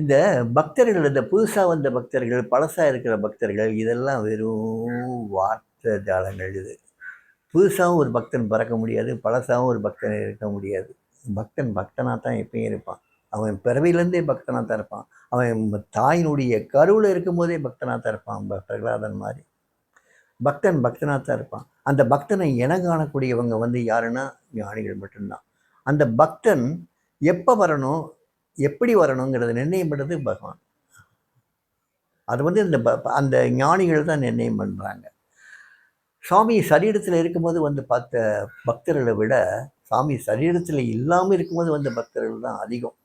இந்த பக்தர்கள் இந்த புதுசாக வந்த பக்தர்கள் பழசாக இருக்கிற பக்தர்கள் இதெல்லாம் வெறும் வார்த்தை ஜாலங்கள் இது. புதுசாகவும் ஒரு பக்தன் பறக்க முடியாது பழசாகவும் ஒரு பக்தன் இருக்க முடியாது. பக்தன் பக்தனாக தான் எப்பயும் இருப்பான். அவன் பிறவிலேருந்தே பக்தனாக தான் இருப்பான். அவன் தாயினுடைய கருவில் இருக்கும்போதே பக்தனாக தான் இருப்பான் பிரகலாதன் மாதிரி. பக்தன் பக்தனாக தான் இருப்பான். அந்த பக்தனை இன காணக்கூடியவங்க வந்து யாருன்னா ஞானிகள் மட்டும்தான். அந்த பக்தன் எப்போ வரணும் எப்படி வரணுங்கிறத நிர்ணயம் பண்ணுறது பகவான். அது வந்து இந்த ப ப- அந்த ஞானிகள் தான் நிர்ணயம் பண்ணுறாங்க சாமி சரீரத்தில் இருக்கும்போது வந்து பார்த்த பக்தர்களை விட சாமி சரீரத்தில் இல்லாமல் இருக்கும்போது வந்த பக்தர்கள் தான் அதிகம்.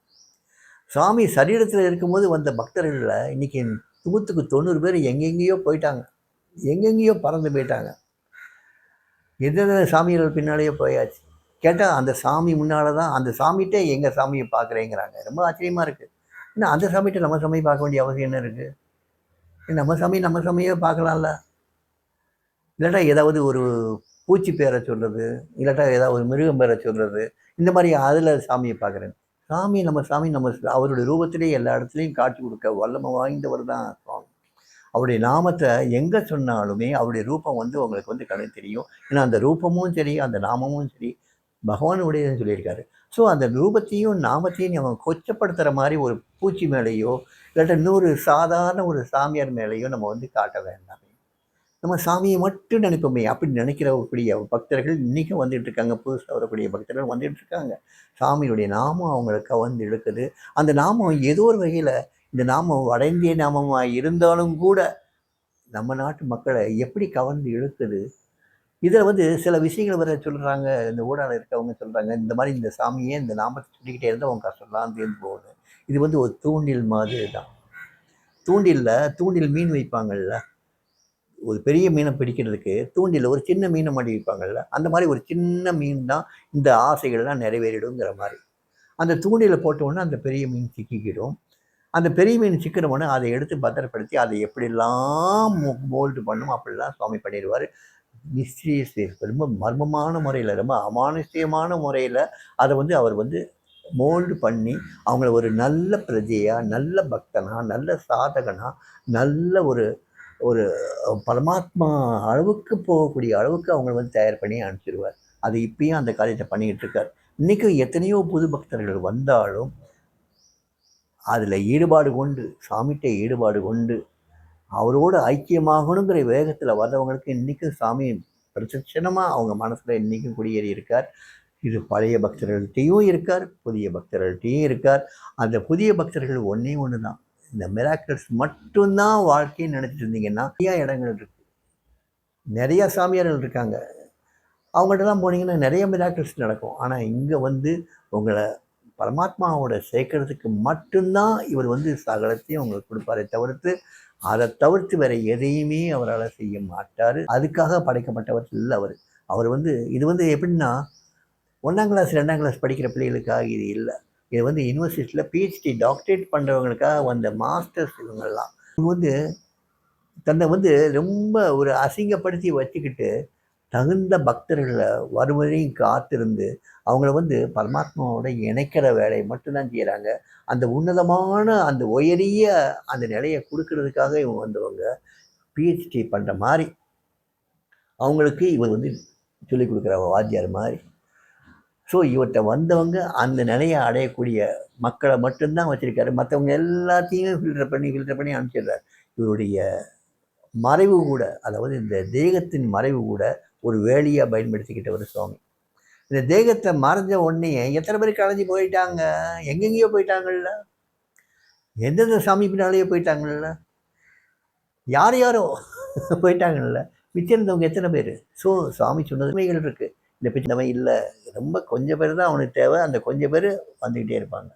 சாமி சரீரத்தில் இருக்கும்போது வந்த பக்தர்களில் இன்னைக்கு நூற்றுக்கு தொண்ணூறு பேர் எங்கெங்கேயோ போயிட்டாங்க. எங்கெங்கேயோ பறந்து போயிட்டாங்க. எந்தெந்த சாமிகள் பின்னாலேயே போயாச்சு. கேட்டால் அந்த சாமி முன்னால் தான் அந்த சாமிகிட்டே எங்கள் சாமியை பார்க்குறேங்கிறாங்க ரொம்ப ஆச்சரியமாக இருக்குது இன்னும் அந்த சாமிகிட்ட நம்ம சாமியை பார்க்க வேண்டிய அவசியம் என்ன இருக்குது நம்ம சாமி நம்ம சாமியே பார்க்கலாம்ல. இல்லாட்டா ஏதாவது ஒரு பூச்சி பேரை சொல்கிறது இல்லாட்டா ஏதாவது ஒரு மிருகம் பேரை சொல்கிறது இந்த மாதிரி அதில் சாமியை பார்க்குறேன். சாமி நம்ம சாமி நம்ம அவருடைய ரூபத்திலே எல்லா இடத்துலையும் காட்சி கொடுக்க வல்லமை வாய்ந்தவர் தான் சுவாமி. அவருடைய நாமத்தை எங்கே சொன்னாலுமே அவருடைய ரூபம் வந்து உங்களுக்கு வந்து கணக்கு தெரியும். ஏன்னா அந்த ரூபமும் சரி அந்த நாமமும் சரி பகவானுடையதுன்னு சொல்லியிருக்காரு. ஸோ அந்த ரூபத்தையும் நாமத்தையும் நம்ம கொச்சப்படுத்துகிற மாதிரி ஒரு பூச்சி மேலேயோ இல்லாட்ட இன்னொரு சாதாரண ஒரு சாமியார் மேலேயோ நம்ம வந்து காட்ட வேண்டாம். நம்ம சாமியை மட்டும் நினைப்போமே. அப்படி நினைக்கிறக்கூடிய பக்தர்கள் இன்றைக்கும் வந்துட்டு இருக்காங்க. புதுசாக வரக்கூடிய பக்தர்கள் வந்துட்டு இருக்காங்க. சாமியுடைய நாமம் அவங்களுக்கு கவர்ந்து இழுக்குது. அந்த நாமம் ஏதோ ஒரு வகையில் இந்த நாமம் வட இந்திய நாமமாக இருந்தாலும் கூட நம்ம நாட்டு மக்களை எப்படி கவர்ந்து இழுக்குது? இதில் வந்து சில விஷயங்கள் வர சொல்கிறாங்க இந்த ஊடால இருக்கவங்க சொல்கிறாங்க இந்த மாதிரி இந்த சாமியே இந்த நாமத்தை சொல்லிக்கிட்டே இருந்தால் அவங்க கஷ்டம்லாம் தேர்ந்து போகுது. இது வந்து ஒரு தூண்டில் மாதிரி தான். தூண்டிலில் தூண்டில் மீன் வைப்பாங்கல்ல. ஒரு பெரிய மீனை பிடிக்கிறதுக்கு தூண்டில் ஒரு சின்ன மீனை மாட்டி வைப்பாங்கல்ல. அந்த மாதிரி ஒரு சின்ன மீன் தான் இந்த ஆசைகள்லாம் நிறைவேறிடுங்கிற மாதிரி. அந்த தூண்டில் போட்ட உடனே அந்த பெரிய மீன் சிக்கிக்கிடும். அந்த பெரிய மீன் சிக்கிற ஒன்று அதை எடுத்து பத்திரப்படுத்தி அதை எப்படிலாம் மோல்டு பண்ணும் அப்படிலாம் சுவாமி பண்ணிடுவார். மிஸ்டீரியஸ் ரொம்ப மர்மமான முறையில் ரொம்ப அமானுஷ்யமான முறையில் அதை வந்து அவர் வந்து மோல்டு பண்ணி அவங்கள ஒரு நல்ல பிரஜையாக நல்ல பக்தனா நல்ல சாதகனாக நல்ல ஒரு ஒரு பரமாத்மா அளவுக்கு போகக்கூடிய அளவுக்கு அவங்கள வந்து தயார் பண்ணி அனுப்பிச்சிடுவார் அது இப்பயும் அந்த காரியத்தை பண்ணிக்கிட்டு இருக்கார். இன்றைக்கும் எத்தனையோ புது பக்தர்கள் வந்தாலும் அதில் ஈடுபாடு கொண்டு சாமிகிட்ட ஈடுபாடு கொண்டு அவரோட ஐக்கியமாகணுங்கிற வேகத்தில் வர்றவங்களுக்கு இன்றைக்கும் சாமி பிரச்சனமாக அவங்க மனசில் இன்றைக்கும் குடியேறி இருக்கார். இது பழைய பக்தர்கள்ட்டையும் இருக்கார் புதிய பக்தர்கள்ட்டையும் இருக்கார். அந்த புதிய பக்தர்கள் ஒன்றே ஒன்று தான் இந்த மிராக்கிள்ஸ் மட்டும்தான் வாழ்க்கைன்னு நினச்சிட்டு இருந்தீங்கன்னா நிறையா இடங்கள் இருக்குது நிறையா சாமியார்கள் இருக்காங்க. அவங்கள்ட்டலாம் போனீங்கன்னா நிறைய மிராக்கிள்ஸ் நடக்கும். ஆனால் இங்கே வந்து உங்களை பரமாத்மாவோட சேர்க்கறதுக்கு மட்டும்தான் இவர் வந்து சகலத்தையும் உங்களுக்கு கொடுப்பாரே தவிர்த்து அதை தவிர்த்து வேற எதையுமே அவரால் செய்ய மாட்டார். அதுக்காக படைக்கப்பட்டவர் இல்லை அவர். அவர் வந்து இது வந்து எப்படின்னா ஒன்றாம் கிளாஸ் ரெண்டாம் கிளாஸ் படிக்கிற பிள்ளைகளுக்காக இது இல்லை. இது வந்து யூனிவர்சிட்டியில் பிஹெச்டி டாக்டரேட் பண்ணுறவங்களுக்காக வந்த மாஸ்டர்ஸ் இவங்கெல்லாம். இவங்க வந்து தன்னை வந்து ரொம்ப ஒரு அசிங்கப்படுத்தி வச்சுக்கிட்டு தகுந்த பக்தர்களை வருவதையும் காத்திருந்து அவங்கள வந்து பரமாத்மாவோட இணைக்கிற வேலையை மட்டும்தான் செய்கிறாங்க அந்த உன்னதமான அந்த உயரிய அந்த நிலையை கொடுக்கறதுக்காக இவங்க வந்தவங்க பிஹெச்டி பண்ணுற மாதிரி அவங்களுக்கு இவர் வந்து சொல்லிக் கொடுக்குற வாத்தியார் மாதிரி. ஸோ இவர்கிட்ட வந்தவங்க அந்த நிலையை அடையக்கூடிய மக்களை மட்டும்தான் வச்சுருக்காரு. மற்றவங்க எல்லாத்தையும் ஃபில்டர் பண்ணி ஃபில்டர் பண்ணி அனுப்பிச்சிடுறார். இவருடைய மறைவு கூட அதாவது இந்த தேகத்தின் மறைவு கூட ஒரு வேலியாக பயன்படுத்திக்கிட்டவர் சுவாமி. இந்த தேகத்தை மறைஞ்ச உடனே எத்தனை பேர் கலைஞ்சு போயிட்டாங்க? எங்கெங்கேயோ போயிட்டாங்கல்ல? எந்தெந்த சாமி பின்னாலேயோ போயிட்டாங்கல்ல? யார் யாரோ போயிட்டாங்கல்ல? மிச்சம் இருந்தவங்க எத்தனை பேர்? ஸோ சாமி சொன்னதுமைகள் இருக்குது இந்த பிச்சை இல்லை. ரொம்ப கொஞ்சம் பேர் தான் அவனுக்கு தேவை. அந்த கொஞ்சம் பேர் வந்துக்கிட்டே இருப்பாங்க.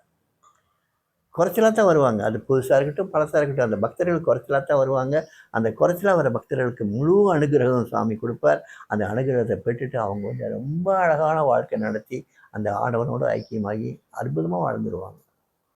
குறைச்சலாக தான் வருவாங்க. அது புதுசாக இருக்கட்டும் பழசாக இருக்கட்டும் அந்த பக்தர்கள் குறைச்சலாக தான் வருவாங்க. அந்த குறைச்சலாக வர பக்தர்களுக்கு முழு அனுகிரகம் சாமி கொடுப்பார். அந்த அனுகிரகத்தை பெற்றுட்டு அவங்க வந்து ரொம்ப அழகான வாழ்க்கை நடத்தி அந்த ஆடவனோடு ஐக்கியமாகி அற்புதமாக வாழ்ந்துருவாங்க.